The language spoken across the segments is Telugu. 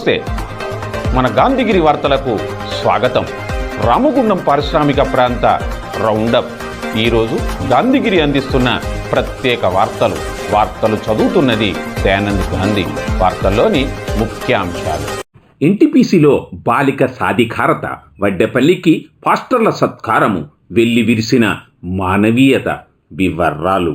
నమస్తే. మన గాంధీగిరి వార్తలకు స్వాగతం. రామగుండం పారిశ్రామిక ప్రాంత రౌండప్. ఈరోజు గాంధీగిరి అందిస్తున్న ప్రత్యేక వార్తలు. వార్తలు చదువుతున్నది దయానంద్ గాంధీ. వార్తల్లోని ముఖ్యాంశాలు. ఎన్టీపీసీలో బాలిక సాధికారత వడ్డెపల్లికి పాస్టర్ల సత్కారము వెల్లి విరిసిన మానవీయత వివర్రాలు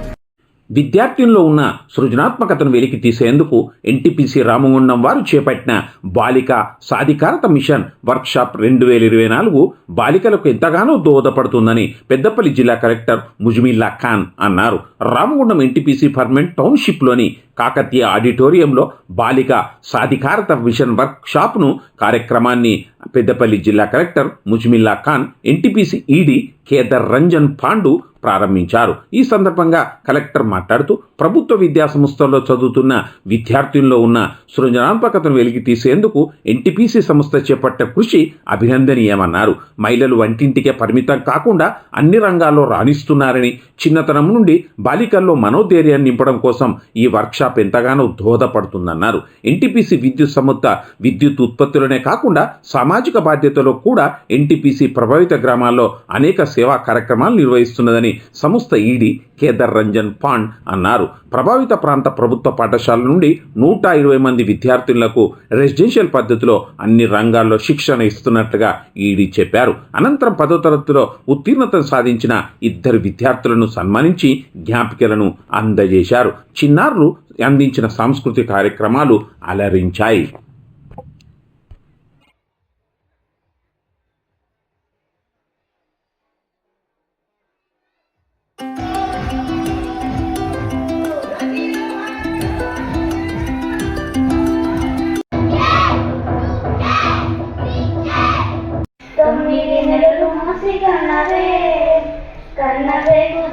విద్యార్థుల్లో ఉన్న సృజనాత్మకతను వెలికి తీసేందుకు ఎన్టీపీసీ రామగుండం వారు చేపట్టిన బాలిక సాధికారత మిషన్ వర్క్షాప్ రెండు వేల ఇరవై నాలుగు బాలికలకు ఎంతగానో దోహదపడుతుందని పెద్దపల్లి జిల్లా కలెక్టర్ ముజ్మిల్లా ఖాన్ అన్నారు. రామగుండం ఎన్టీపీసీ ఫర్మెంట్ టౌన్షిప్లోని కాకతీయ ఆడిటోరియంలో బాలిక సాధికారత మిషన్ వర్క్షాప్ను కార్యక్రమాన్ని పెద్దపల్లి జిల్లా collector Muzammil Khan NTPC ED Kedar Ranjan Pandu ప్రారంభించారు. ఈ సందర్భంగా కలెక్టర్ మాట్లాడుతూ ప్రభుత్వ విద్యా సంస్థల్లో చదువుతున్న విద్యార్థుల్లో ఉన్న సృజనాత్మకతను వెలికి తీసేందుకు ఎన్టీపీసీ సంస్థ చేపట్టే కృషి అభినందనీయమన్నారు. మహిళలు వంటింటికే పరిమితం కాకుండా అన్ని రంగాల్లో రాణిస్తున్నారని చిన్నతనం నుండి బాలికల్లో మనోధైర్యాన్ని నింపడం కోసం ఈ వర్క్షాప్ ఎంతగానో దోహదపడుతుందన్నారు. ఎన్టీపీసీ విద్యుత్ సంస్థ విద్యుత్ ఉత్పత్తులనే కాకుండా సామాజిక బాధ్యతలో కూడా ఎన్టీపీసీ ప్రభావిత గ్రామాల్లో అనేక సేవా కార్యక్రమాలు నిర్వహిస్తున్నదని సంస్థ ఈడీ కేదర్ రంజన్ పాండ్ అన్నారు. ప్రభావిత ప్రాంత ప్రభుత్వ పాఠశాల నుండి నూట ఇరవై మంది విద్యార్థులకు రెసిడెన్షియల్ పద్ధతిలో అన్ని రంగాల్లో శిక్షణ ఇస్తున్నట్లుగా ఈడీ చెప్పారు. అనంతరం పదో తరగతిలో ఉత్తీర్ణత సాధించిన ఇద్దరు విద్యార్థులను సన్మానించి జ్ఞాపికలను అందజేశారు. చిన్నారులు అందించిన సాంస్కృతిక కార్యక్రమాలు అలరించాయి.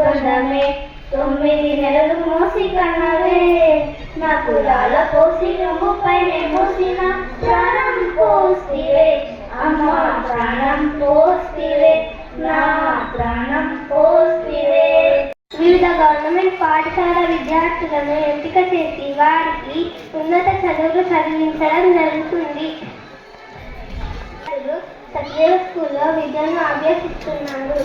కన్నవే తొమ్మిది నెలలు మోసి కన్నవే. నా కులాల పోసి ముప్పైనే మోసిన ప్రాణం పోస్తివే అమ్మ ప్రాణం పోస్తివే నా ప్రాణం పోస్తివే వివిధ గవర్నమెంట్ పాఠశాల విద్యార్థులను ఎంపిక చేసి వారికి ఉన్నత చదువులు చదివించడం జరుగుతుంది. విద్యార్థులు సత్యదేవ స్కూల్లో విద్యను అభ్యసిస్తున్నారు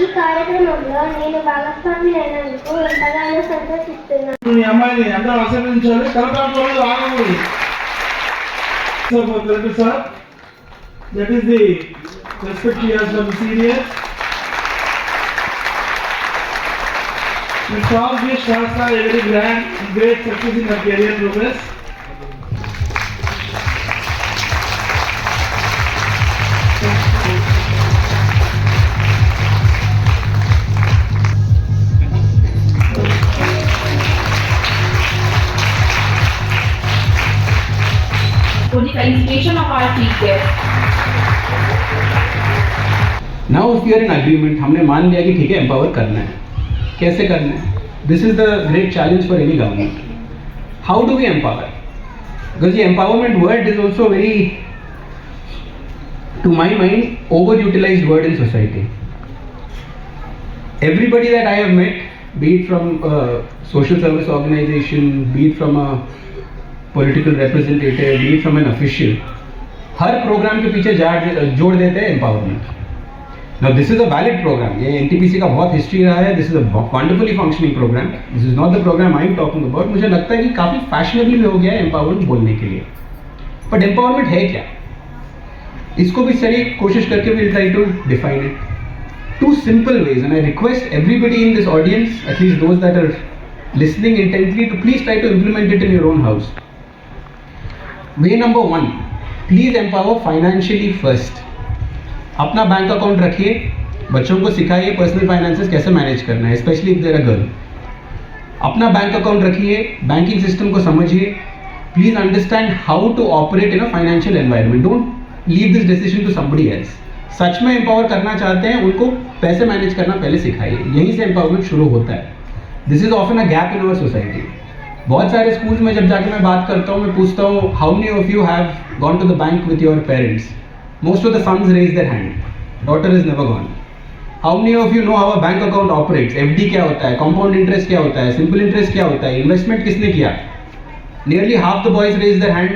ఈ కార్యక్రమంలో నేను భాగస్వామి అయినందుకు ఎంతగానో సంతోషిస్తున్నాను. మీ అమ్మాయిని అందరూ ఆశీర్వదించాలి. కలకాలంలో Anandi sir. That is the respect years from senior Miss all these stars are a very grand, great success in her career progress. For the agreement हमने मान लिया कि ठीक है एम्पावर करना है। कैसे करना है? This is the great challenge for any government how do we empower because ये empowerment word is also very to my mind over utilise word in society met, be it from a social service organization, be it from a political representative it from an official, हर प्रोग्राम के पीछे जोड़ देते हैं empowerment now this is a valid programme ये एनटीपीसी का बहुत हिस्ट्री रहा है। This is a wonderfully functioning programme this is not the programme I am talking about मुझे लगता है कि काफ़ी फैशनेबल हो गया है एम्पावरमेंट बोलने के लिए। बट एम्पावरमेंट है क्या? इसको भी सही कोशिश करके will try to define it to simple ways and I request everybody in this audience at least those that are listening intently to please try to implement it in your own way number 1 please empower financially first. अपना बैंक अकाउंट रखिए, बच्चों को सिखाइए पर्सनल फाइनेंसेस कैसे मैनेज करना है specially if they're a girl अपना बैंक अकाउंट रखिए बैंकिंग सिस्टम को समझिए. Please understand how to operate in a financial environment. Don't leave this decision to somebody else. सच में एम्पावर करना चाहते हैं, उनको पैसे मैनेज करना पहले सिखाइए. यहीं से एम्पावरमेंट शुरू होता है. This is often a gap in our society बहुत सारे स्कूल्स में जब जाके मैं बात करता हूँ मैं पूछता हूँ how many of you have gone to the bank with your parents most of the sons raise their hand daughter is never gone how many of you know how a bank account operates FD क्या होता है? कंपाउंड इंटरेस्ट क्या होता है? सिंपल इंटरेस्ट क्या होता है? इन्वेस्टमेंट किसने किया? Nearly half the boys raise their hand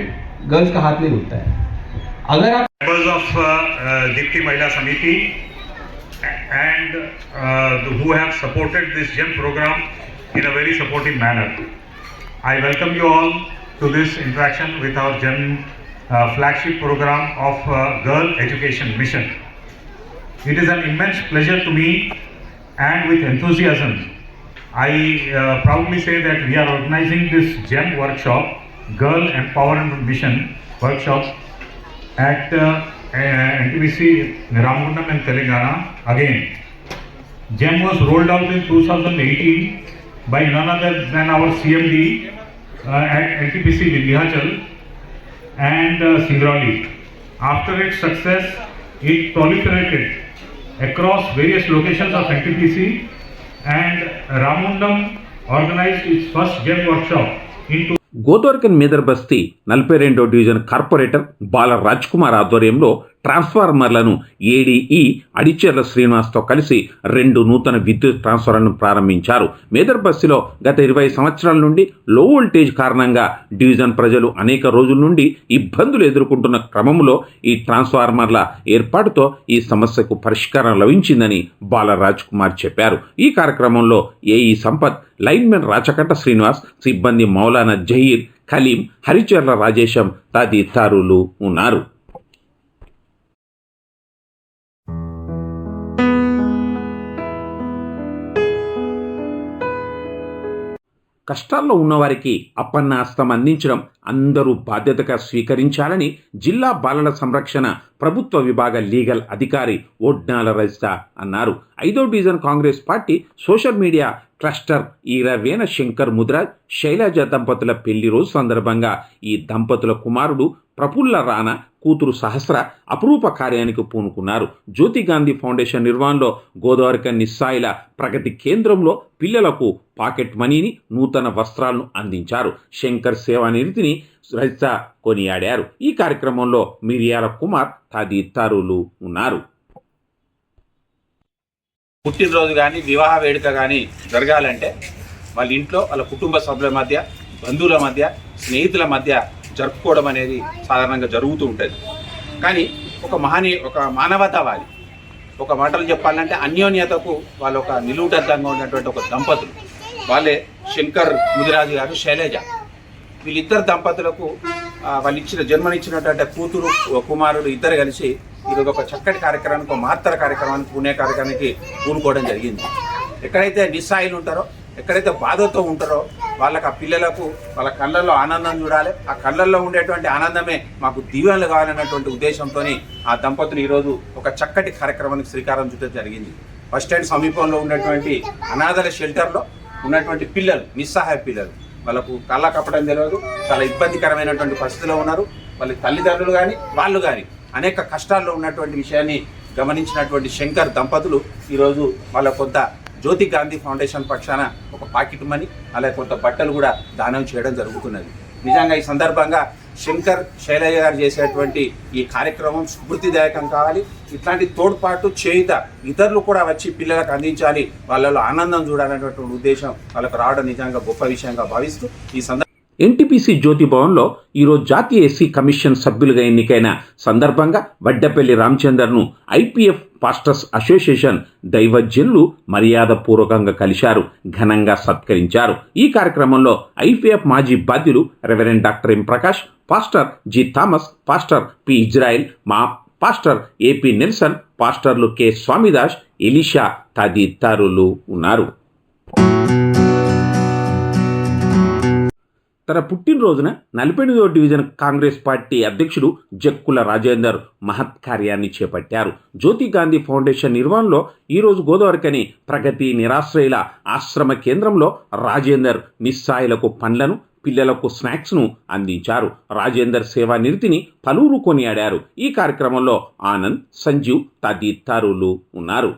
girls का हाथ नहीं उठता है। अगर आप Dipti Mahila Samiti and uh, who have supported this GEM program in a very supportive manner. I welcome you all to this interaction with our GEM uh, flagship program of uh, Girl Education Mission. It is an immense pleasure to me and with enthusiasm I uh, proudly say that we are organizing this GEM workshop, Girl Empowerment Mission workshop at uh, uh, NTPC Ramgundam and Telangana again. GEM was rolled out in 2018 by none other than our CMD uh, at LTPC Vindhyachal and uh, Singrauli. After its success, it proliferated across various locations of NTPC and Ramundam organized its first gem workshop into Go in Basti నలభై రెండో డివిజన్ కార్పొరేటర్ బాల రాజ్ కుమార్ ఆధ్వర్యంలో ట్రాన్స్ఫార్మర్లను ఏడీఈ అడిచెర్ల శ్రీనివాస్తో కలిసి రెండు నూతన విద్యుత్ ట్రాన్స్ఫార్మర్లను ప్రారంభించారు. మేదర్ బస్సులో గత ఇరవై సంవత్సరాల నుండి లో వోల్టేజ్ కారణంగా డివిజన్ ప్రజలు అనేక రోజుల నుండి ఇబ్బందులు ఎదుర్కొంటున్న క్రమంలో ఈ ట్రాన్స్ఫార్మర్ల ఏర్పాటుతో ఈ సమస్యకు పరిష్కారం లభించిందని బాల రాజ్ కుమార్ చెప్పారు. ఈ కార్యక్రమంలో ఏఈ సంపత్ లైన్మెన్ రాచకట్ట శ్రీనివాస్ సిబ్బంది మౌలానా జహీర్ ఖలీం హరిచర్ల రాజేశం తదితరులు ఉన్నారు. కష్టాల్లో ఉన్నవారికి అప్పన్న అప్పన్నాస్తం అందించడం అందరూ బాధ్యతగా స్వీకరించాలని జిల్లా బాలల సంరక్షణ ప్రభుత్వ విభాగ లీగల్ అధికారి ఓడ్నాల రజిత అన్నారు. ఐదో division Congress party social media cluster Eeravena Shankar Mudraj Shailaja దంపతుల పెళ్ళి రోజు సందర్భంగా ఈ దంపతుల కుమారుడు ప్రఫుల్ల రాణా కూతురు సహస్ర అపురూప కార్యానికి పూనుకున్నారు. జ్యోతి గాంధీ ఫౌండేషన్ నిర్వహణలో గోదావరిక నిస్సాయిల ప్రగతి కేంద్రంలో పిల్లలకు పాకెట్ మనీని నూతన వస్త్రాలను అందించారు. శంకర్ సేవానిధిని రజిత కొనియాడారు. ఈ కార్యక్రమంలో మిరియాల కుమార్ తదితరులు ఉన్నారు. పుట్టినరోజు కానీ వివాహ వేడుక కానీ జరగాలంటే వాళ్ళ ఇంట్లో వాళ్ళ కుటుంబ సభ్యుల మధ్య బంధువుల మధ్య స్నేహితుల మధ్య జరుపుకోవడం అనేది సాధారణంగా జరుగుతూ ఉంటుంది. కానీ ఒక మహనీ ఒక మానవతావాది ఒక మాటలు చెప్పాలంటే అన్యోన్యతకు వాళ్ళు ఒక నిలువుటద్దంగా ఉన్నటువంటి ఒక దంపతులు. వాళ్ళే శంకర్ ముదిరాజు గారు శైలజ. వీళ్ళిద్దరు దంపతులకు వాళ్ళు ఇచ్చిన జన్మనిచ్చినటువంటి కూతురు కుమారుడు ఇద్దరు కలిసి ఈరోజు ఒక చక్కటి కార్యక్రమానికి ఒక మహత్తర కార్యక్రమానికి పుణ్య కార్యక్రమానికి పూనుకోవడం జరిగింది. ఎక్కడైతే నిస్సాయిలు ఉంటారో ఎక్కడైతే బాధతో ఉంటారో వాళ్ళకి ఆ పిల్లలకు వాళ్ళ కళ్ళల్లో ఆనందం చూడాలి. ఆ కళ్ళల్లో ఉండేటువంటి ఆనందమే మాకు దీవెనలు కావాలన్నటువంటి ఉద్దేశంతో ఆ దంపతులు ఈరోజు ఒక చక్కటి కార్యక్రమానికి శ్రీకారం చుట్టడం జరిగింది. బస్ స్టాండ్ సమీపంలో ఉన్నటువంటి అనాథల షెల్టర్లో ఉన్నటువంటి పిల్లలు నిస్సహాయ పిల్లలు. వాళ్ళకు కళ్ళ కప్పడం తెలియదు. చాలా ఇబ్బందికరమైనటువంటి పరిస్థితిలో ఉన్నారు. వాళ్ళ తల్లిదండ్రులు కానీ వాళ్ళు కానీ అనేక కష్టాల్లో ఉన్నటువంటి విషయాన్ని గమనించినటువంటి శంకర్ దంపతులు ఈరోజు వాళ్ళ కొంత జ్యోతి గాంధీ ఫౌండేషన్ పక్షాన ఒక పాకెట్ మనీ అలాగే కొంత బట్టలు కూడా దానం చేయడం జరుగుతున్నది. నిజంగా ఈ సందర్భంగా శంకర్ శైలజ గారు చేసేటువంటి ఈ కార్యక్రమం స్ఫూర్తిదాయకం కావాలి. ఇట్లాంటి తోడ్పాటు చేయుత ఇతరులు కూడా వచ్చి పిల్లలకు అందించాలి. వాళ్ళలో ఆనందం చూడాలనేటువంటి ఉద్దేశం వాళ్ళకు రావడం నిజంగా గొప్ప విషయంగా భావిస్తూ ఈ సందర్భంగా ఎన్టీపీసీ జ్యోతి భవన్లో ఈరోజు జాతీయ ఎస్సీ కమిషన్ సభ్యులుగా ఎన్నికైన సందర్భంగా వడ్డపల్లి రామచందర్ను ఐపీఎఫ్ పాస్టర్స్ అసోసియేషన్ దైవజ్ఞులు మర్యాదపూర్వకంగా కలిశారు ఘనంగా సత్కరించారు. ఈ కార్యక్రమంలో ఐపీఎఫ్ మాజీ బాధ్యులు reverend doctor M Prakash pastor G Thomas pastor P Israel మా పాస్టర్ ఏపీ నెల్సన్ పాస్టర్లు కె స్వామిదాస్ ఎలిషా తదితరులు ఉన్నారు. తన పుట్టినరోజున నలభై ఎనిమిదవ డివిజన్ కాంగ్రెస్ పార్టీ అధ్యక్షుడు జక్కుల రాజేందర్ మహత్ కార్యాన్ని చేపట్టారు. జ్యోతి గాంధీ ఫౌండేషన్ నిర్వహణలో ఈరోజు గోదావరికని ప్రగతి నిరాశ్రయుల ఆశ్రమ కేంద్రంలో రాజేందర్ నిస్సాయులకు పండ్లను పిల్లలకు స్నాక్స్ను అందించారు. రాజేందర్ సేవా నిరతిని పలువురు కొనియాడారు. ఈ కార్యక్రమంలో ఆనంద్ సంజీవ్ తదితరులు ఉన్నారు.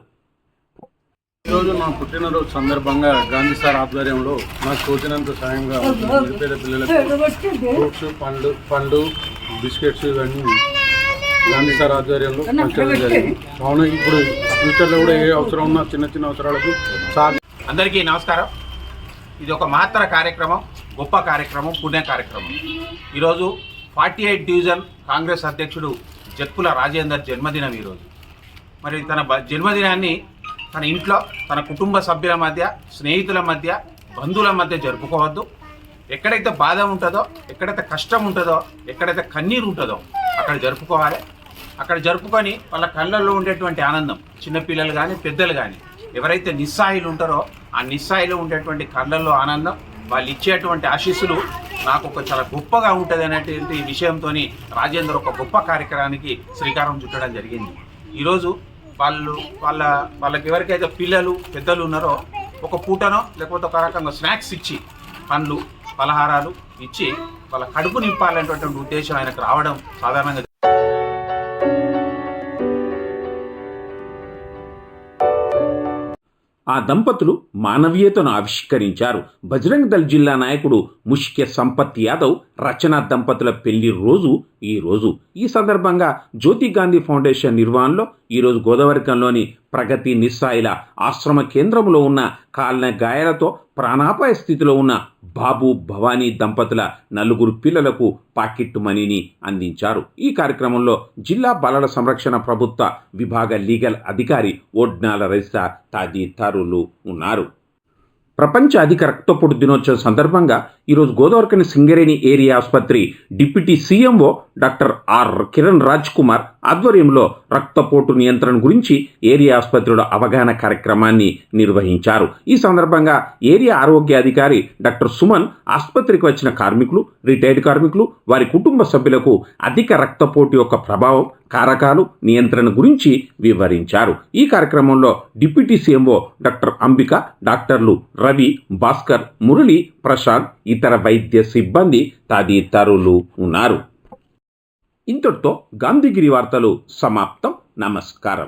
ఈరోజు నా పుట్టినరోజు సందర్భంగా గాంధీ సార్ ఆధ్వర్యంలో నాకు తోచినంత సాయంగా నిరుపేద పిల్లలకు ఫ్రూట్స్ పండ్లు పండ్లు బిస్కెట్స్ ఇవన్నీ గాంధీ సార్ ఆధ్వర్యంలో పంచడం జరిగింది. అవును ఇప్పుడు ఫ్యూచర్లో కూడా ఏ అవసరం ఉన్నా చిన్న చిన్న అవసరాలకు సార్ అందరికీ నమస్కారం. ఇది ఒక మాత్ర కార్యక్రమం. గొప్ప కార్యక్రమం పుణ్య కార్యక్రమం. ఈరోజు ఫార్టీ ఎయిట్ డివిజన్ కాంగ్రెస్ అధ్యక్షుడు జక్కుల రాజేందర్ జన్మదినం ఈరోజు. మరి తన బ- జన్మదినాన్ని తన ఇంట్లో తన కుటుంబ సభ్యుల మధ్య స్నేహితుల మధ్య బంధువుల మధ్య జరుపుకోవద్దు. ఎక్కడైతే బాధ ఉంటుందో ఎక్కడైతే కష్టం ఉంటుందో ఎక్కడైతే కన్నీరు ఉంటుందో అక్కడ జరుపుకోవాలి. అక్కడ జరుపుకొని వాళ్ళ కళ్ళల్లో ఉండేటువంటి ఆనందం చిన్నపిల్లలు కానీ పెద్దలు కానీ ఎవరైతే నిస్సాయిలు ఉంటారో ఆ నిస్సాయిలో ఉండేటువంటి కళ్ళల్లో ఆనందం వాళ్ళు ఇచ్చేటువంటి ఆశీస్సులు నాకు ఒక చాలా గొప్పగా ఉంటుంది అనేటువంటి విషయంతో రాజేందర్ ఒక గొప్ప కార్యక్రమానికి శ్రీకారం చుట్టడం జరిగింది. ఈరోజు వాళ్ళు వాళ్ళ వాళ్ళకి ఎవరికైతే పిల్లలు పెద్దలు ఉన్నారో ఒక పూటనో లేకపోతే ఒక రకంగా స్నాక్స్ ఇచ్చి పండ్లు పలహారాలు ఇచ్చి వాళ్ళ కడుపు నింపాలనేటువంటి ఉద్దేశం ఆయనకు రావడం సాధారణంగా ఆ దంపతులు మానవీయతను ఆవిష్కరించారు. బజరంగ్ దళ్ జిల్లా నాయకుడు ముష్క్య సంపత్ యాదవ్ రచన దంపతుల పెళ్ళి రోజు ఈ రోజు. ఈ సందర్భంగా జ్యోతి గాంధీ ఫౌండేషన్ నిర్వహణలో ఈరోజు గోదావరికంలోని ప్రగతి నిస్సాయిల ఆశ్రమ కేంద్రంలో ఉన్న కాలిన గాయాలతో ప్రాణాపాయ స్థితిలో ఉన్న బాబు భవానీ దంపతుల నలుగురు పిల్లలకు పాకెట్ మనీని అందించారు. ఈ కార్యక్రమంలో జిల్లా బాలల సంరక్షణ ప్రభుత్వ విభాగ లీగల్ అధికారి ఓడ్నాల రజిత తదితరులు ఉన్నారు. ప్రపంచ అధిక రక్తపోటు దినోత్సవం సందర్భంగా ఈరోజు గోదావరికని సింగరేణి ఏరియా ఆసుపత్రి deputy CMO doctor R Kiran Raj Kumar ఆధ్వర్యంలో రక్తపోటు నియంత్రణ గురించి ఏరియా ఆసుపత్రిలో అవగాహన కార్యక్రమాన్ని నిర్వహించారు. ఈ సందర్భంగా ఏరియా ఆరోగ్య అధికారి డాక్టర్ సుమన్ ఆసుపత్రికి వచ్చిన కార్మికులు రిటైర్డ్ కార్మికులు వారి కుటుంబ సభ్యులకు అధిక రక్తపోటు యొక్క ప్రభావం కారకాలు నియంత్రణ గురించి వివరించారు. ఈ కార్యక్రమంలో డిప్యూటీ సీఎంఓ డాక్టర్ అంబిక డాక్టర్లు రవి భాస్కర్ మురళి ప్రశాంత్ ఇతర వైద్య సిబ్బంది తదితరులు ఉన్నారు. ఇంతటితో గాంధీగిరి వార్తలు సమాప్తం. నమస్కారం.